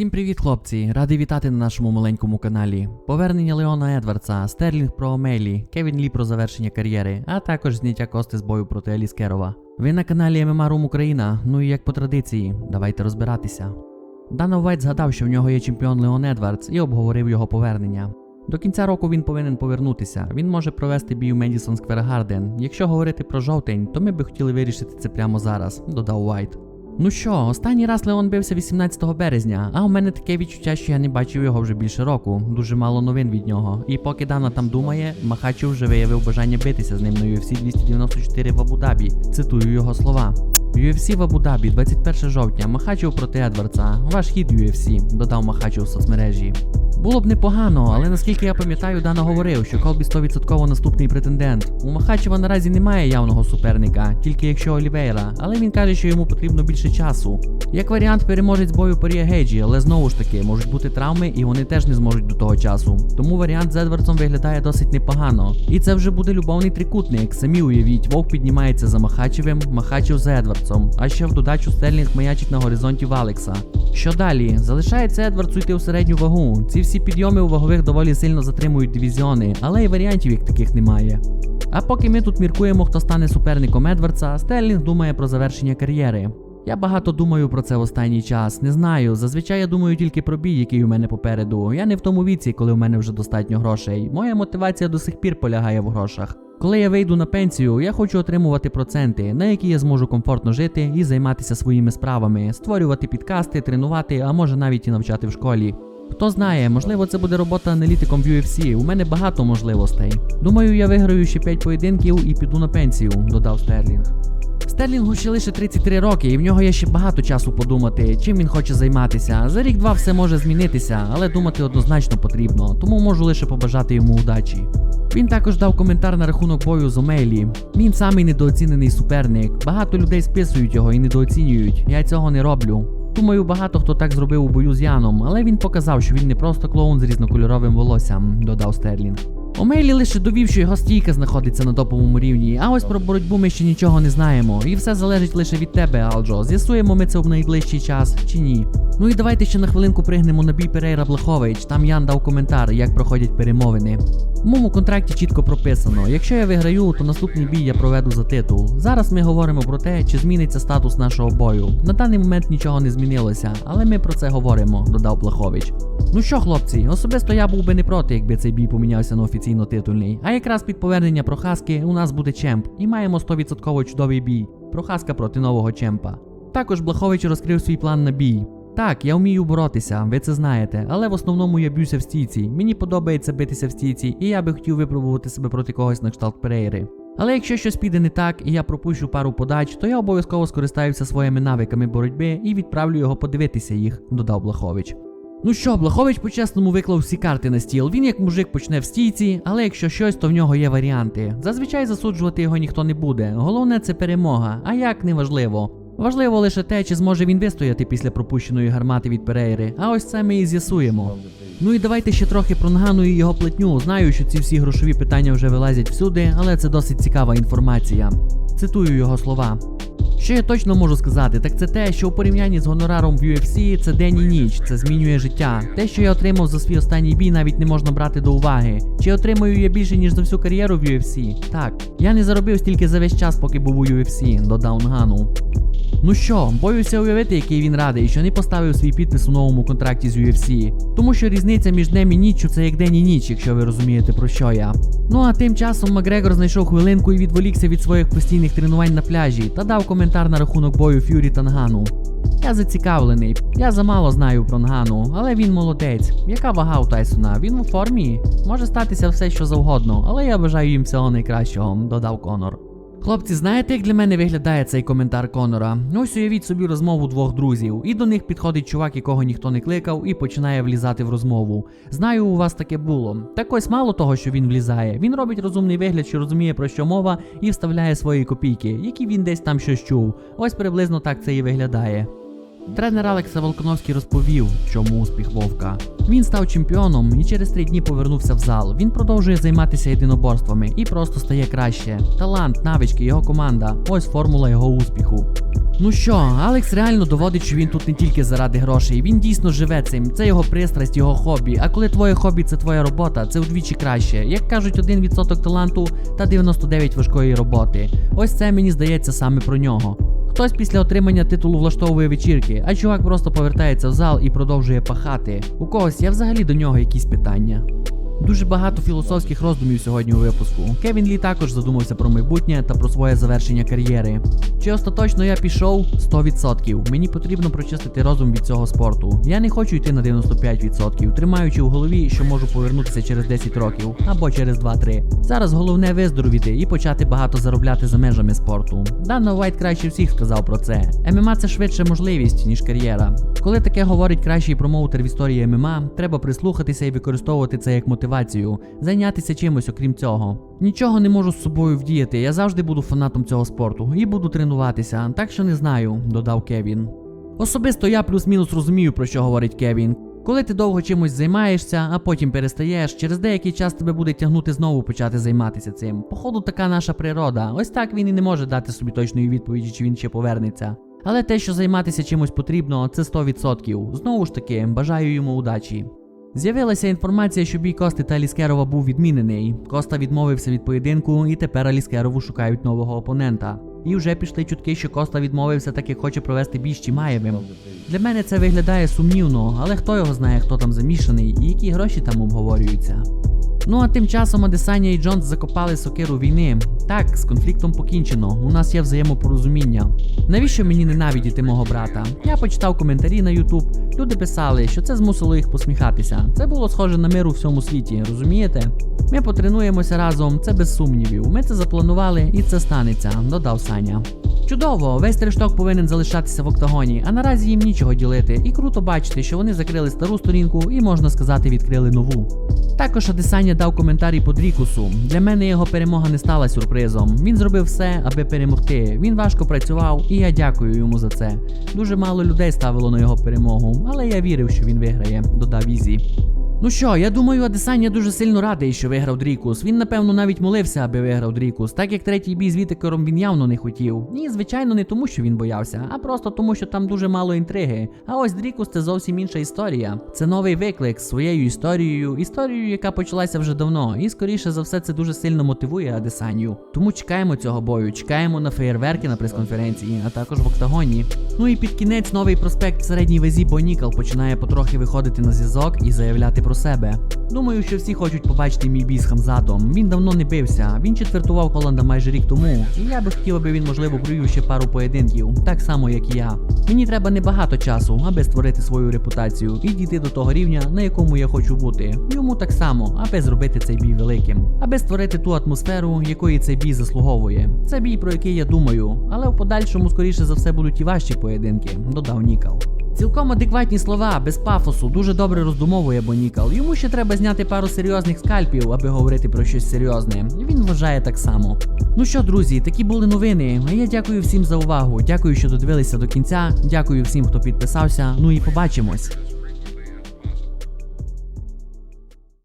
Всім привіт, хлопці! Радий вітати на нашому маленькому каналі. Повернення Леона Едвардса, Стерлінг про Омелі, Кевін Лі про завершення кар'єри, а також зняття кости з бою проти Аліс Керова. Ви на каналі MMA Room Україна, ну і як по традиції, давайте розбиратися. Дана Вайт згадав, що в нього є чемпіон Леон Едвардс і обговорив його повернення. До кінця року він повинен повернутися. Він може провести бій у Медісон Сквер Гарден. Якщо говорити про жовтень, то ми би хотіли вирішити це прямо зараз, додав Вайт. Ну що, останній раз Леон бився 18 березня, а у мене таке відчуття, що я не бачив його вже більше року. Дуже мало новин від нього. І поки Дана там думає, Махачів вже виявив бажання битися з ним на UFC 294 в Абу-Дабі. Цитую його слова. UFC в Абу-Дабі, 21 жовтня. Махачів проти Едвардса. Ваш хід UFC, додав Махачу в соцмережі. Було б непогано, але наскільки я пам'ятаю, Дана говорив, що Колбі 100% наступний претендент. У Махачева наразі немає явного суперника, тільки якщо Олівейра, але він каже, що йому потрібно більше часу. Як варіант, переможець бою Порія Гейджі, але знову ж таки можуть бути травми, і вони теж не зможуть до того часу. Тому варіант з Едвардсом виглядає досить непогано. І це вже буде любовний трикутник. Самі уявіть, вовк піднімається за Махачевим, Махачев за Едвардсом. А ще в додачу Стерлінг маячить на горизонті в Алекса. Що далі? Залишається Едвардсу йти у середню вагу. Ці всі підйоми у вагових доволі сильно затримують дивізіони, але і варіантів як таких немає. А поки ми тут міркуємо, хто стане суперником Едвардса, Стерлінг думає про завершення кар'єри. Я багато думаю про це в останній час. Не знаю. Зазвичай я думаю тільки про бій, який у мене попереду. Я не в тому віці, коли у мене вже достатньо грошей. Моя мотивація до сих пір полягає в грошах. Коли я вийду на пенсію, я хочу отримувати проценти, на які я зможу комфортно жити і займатися своїми справами, створювати підкасти, тренувати, а може навіть і навчати в школі. Хто знає, можливо, це буде робота аналітиком в UFC. У мене багато можливостей. Думаю, я виграю ще 5 поєдинків і піду на пенсію, додав Стерлінг. Стерлінгу ще лише 33 роки, і в нього є ще багато часу подумати, чим він хоче займатися. За рік-два все може змінитися, але думати однозначно потрібно, тому можу лише побажати йому удачі. Він також дав коментар на рахунок бою з Омейлі. Він самий недооцінений суперник. Багато людей списують його і недооцінюють. Я цього не роблю. Думаю, багато хто так зробив у бою з Яном, але він показав, що він не просто клоун з різнокольоровим волоссям, додав Стерлінг. Омейлі лише довів, що його стійка знаходиться на топовому рівні, а ось про боротьбу ми ще нічого не знаємо. І все залежить лише від тебе, Алджо. З'ясуємо ми це в найближчий час чи ні. Ну і давайте ще на хвилинку пригнемо на бій Перейра Блахович. Там Ян дав коментар, як проходять перемовини. В моєму контракті чітко прописано: якщо я виграю, то наступний бій я проведу за титул. Зараз ми говоримо про те, чи зміниться статус нашого бою. На даний момент нічого не змінилося, але ми про це говоримо, додав Блахович. Ну що, хлопці, особисто я був би не проти, якби цей бій помінявся на офіційно титульний. А якраз під повернення Прохаски у нас буде чемп, і маємо 100% чудовий бій. Прохаска проти нового чемпа. Також Блахович розкрив свій план на бій. Так, я вмію боротися, ви це знаєте, але в основному я б'юся в стійці. Мені подобається битися в стійці, і я би хотів випробувати себе проти когось на кшталт Перейри. Але якщо щось піде не так і я пропущу пару подач, то я обов'язково скористаюся своїми навиками боротьби і відправлю його подивитися їх, додав Блахович. Ну що, Блахович по-чесному виклав всі карти на стіл. Він як мужик почне в стійці, але якщо щось, то в нього є варіанти. Зазвичай засуджувати його ніхто не буде. Головне це перемога, а як не важливо. Лише те, чи зможе він вистояти після пропущеної гармати від Перейри, а ось це ми і з'ясуємо. Ну і давайте ще трохи про Нгану і його платню. Знаю, що ці всі грошові питання вже вилазять всюди, але це досить цікава інформація. Цитую його слова. Що я точно можу сказати, так це те, що у порівнянні з гонораром в UFC це день і ніч, це змінює життя. Те, що я отримав за свій останній бій, навіть не можна брати до уваги. Чи отримую я більше, ніж за всю кар'єру в UFC? Так, я не заробив стільки за весь час, поки був у UFC, додав Нгану. Ну що, боюся уявити, який він радий, що не поставив свій підпис у новому контракті з UFC. Тому що різниця між днем і ніччю це як день і ніч, якщо ви розумієте про що я. Ну а тим часом Макгрегор знайшов хвилинку і відволікся від своїх постійних тренувань на пляжі та дав коментар на рахунок бою Фюрі та Нгану. Я зацікавлений, я замало знаю про Нгану, але він молодець. Яка вага у Тайсона? Він у формі? Може статися все, що завгодно, але я бажаю їм всього найкращого, додав Конор. Хлопці, знаєте, як для мене виглядає цей коментар Конора? Ось уявіть собі розмову двох друзів, і до них підходить чувак, якого ніхто не кликав, і починає влізати в розмову. Знаю, у вас таке було. Так ось мало того, що він влізає. Він робить розумний вигляд, що розуміє про що мова, і вставляє свої копійки, які він десь там щось чув. Ось приблизно так це і виглядає. Тренер Алекса Волконовський розповів, чому успіх Вовка. Він став чемпіоном і через три дні повернувся в зал. Він продовжує займатися єдиноборствами і просто стає краще. Талант, навички, його команда ось формула його успіху. Ну що, Алекс реально доводить, що він тут не тільки заради грошей, він дійсно живе цим. Це його пристрасть, його хобі. А коли твоє хобі це твоя робота, це вдвічі краще. Як кажуть, 1% таланту та 99 важкої роботи. Ось це мені здається саме про нього. Хтось після отримання титулу влаштовує вечірки, а чувак просто повертається в зал і продовжує пахати. У когось є взагалі до нього якісь питання. Дуже багато філософських роздумів сьогодні у випуску. Кевін Лі також задумався про майбутнє та про своє завершення кар'єри. Чи остаточно я пішов? 100%. Мені потрібно прочистити розум від цього спорту. Я не хочу йти на 95%, тримаючи у голові, що можу повернутися через 10 років або через 2-3. Зараз головне виздоровіти і почати багато заробляти за межами спорту. Дана Вайт краще всіх сказав про це. ММА це швидше можливість, ніж кар'єра. Коли таке говорить кращий промоутер в історії ММА, треба прислухатися і використовувати це як мотивацію, зайнятися чимось окрім цього. Нічого не можу з собою вдіяти. Я завжди буду фанатом цього спорту і буду тренуватися, так що не знаю, додав Кевін. Особисто я плюс-мінус розумію, про що говорить Кевін. Коли ти довго чимось займаєшся, а потім перестаєш, через деякий час тебе буде тягнути знову почати займатися цим. Походу, така наша природа. Ось так він і не може дати собі точної відповіді, чи він ще повернеться. Але те, що займатися чимось потрібно, це 100%. Знову ж таки, бажаю йому удачі. З'явилася інформація, що бій Кости та Аліскерова був відмінений. Коста відмовився від поєдинку, і тепер Аліскерову шукають нового опонента. І вже пішли чутки, що Коста відмовився, так як хоче провести бій з Чимаєвим. Для мене це виглядає сумнівно, але хто його знає, хто там замішаний і які гроші там обговорюються. Ну а тим часом Адесаня і Джонс закопали сокиру війни. Так, з конфліктом покінчено. У нас є взаємопорозуміння. Навіщо мені ненавидіти мого брата? Я почитав коментарі на Ютуб. Люди писали, що це змусило їх посміхатися. Це було схоже на мир у всьому світі, розумієте? Ми потренуємося разом, це без сумнівів. Ми це запланували і це станеться, додав Саня. Чудово, весь трешток повинен залишатися в октагоні, а наразі їм нічого ділити. І круто бачити, що вони закрили стару сторінку і, можна сказати, відкрили нову. Також Адесаня дав коментарі по Дрікусу. Для мене його перемога не стала сюрпризом. Він зробив все, аби перемогти. Він важко працював, і я дякую йому за це. Дуже мало людей ставило на його перемогу, але я вірив, що він виграє, додав Ізі. Ну що, я думаю, Адесаня дуже сильно радий, що виграв Дрікус. Він, напевно, навіть молився, аби виграв Дрікус, так як третій бій з Вітикером він явно не хотів. Ні, звичайно, не тому, що він боявся, а просто тому, що там дуже мало інтриги. А ось Дрікус це зовсім інша історія. Це новий виклик з своєю історією, історією, яка почалася вже давно, і скоріше за все це дуже сильно мотивує Адесаню. Тому чекаємо цього бою, чекаємо на феєрверки на прес-конференції, а також в октагоні. Ну і під кінець новий проспект в середній везі Бонікал починає потрохи виходити на зв'язок і заявляти про себе. Думаю, що всі хочуть побачити мій бій з Хамзатом. Він давно не бився. Він четвертував Холланда майже рік тому. І я би хотів, аби він, можливо, провів ще пару поєдинків, так само як і я. Мені треба небагато часу, аби створити свою репутацію і дійти до того рівня, на якому я хочу бути. Йому так само, аби зробити цей бій великим, аби створити ту атмосферу, якої цей бій заслуговує. Це бій, про який я думаю, але в подальшому, скоріше за все, будуть і важчі поєдинки, додав Нікал. Цілком адекватні слова, без пафосу, дуже добре роздумовує Бонікал. Йому ще треба зняти пару серйозних скальпів, аби говорити про щось серйозне. Він вважає так само. Ну що, друзі, такі були новини. А я дякую всім за увагу. Дякую, що додивилися до кінця. Дякую всім, хто підписався. Ну і побачимось.